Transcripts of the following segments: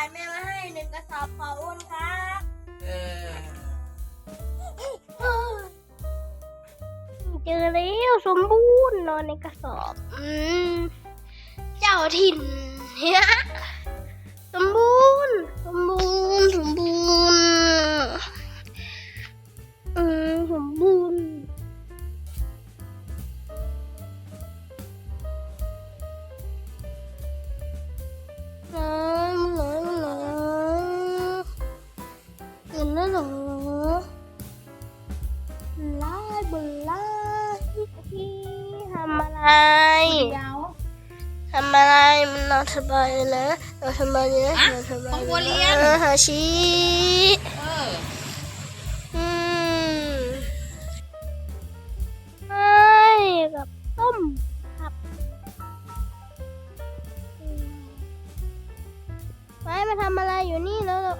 ายแม่มาให้หนึ่งกระสอบขออุ้นครับเออเจอแล้วสมบูรณ์นอนในกระสอบ อืม เจ้าถิ่นเนี่ยสมบูรณ์ำกินแล้วเหรอลาบุลาที่ทำอะไรเดี๋ยวทำอะไรมันนอนสบายเลยนะนอนสบายเลยนะอะนอนสบายของบัวเรียนออหาชีเอออืมไอ้กับต้มครับอืมไว้มาทำอะไรอยู่นี่แล้วเอาไว้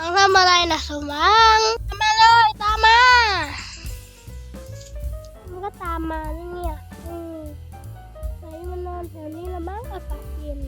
น้องทำอะไรนะสมังตามมาเลยตามมามันก็ตามมาเนี่ยอืมไหนมันนอนแถวนี้ละมั้งอากาศเย็น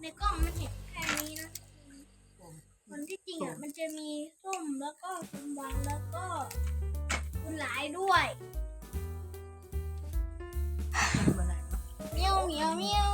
ในกล้องมันเห็นแค่นี้นะคนที่จริงอะมันจะมีส้มแล้วก็สมหวังแล้วก็คุณหลายด้วยเมียวเมียวเมียว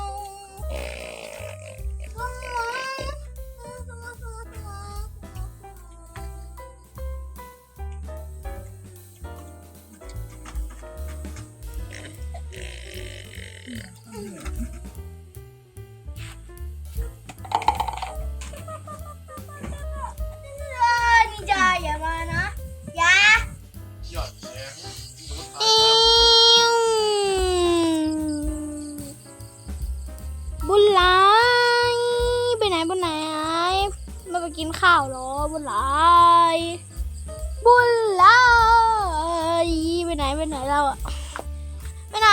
มากินข้าวหรอบุญหลบุญหลไปไหนไปไหนเราอะไปไหน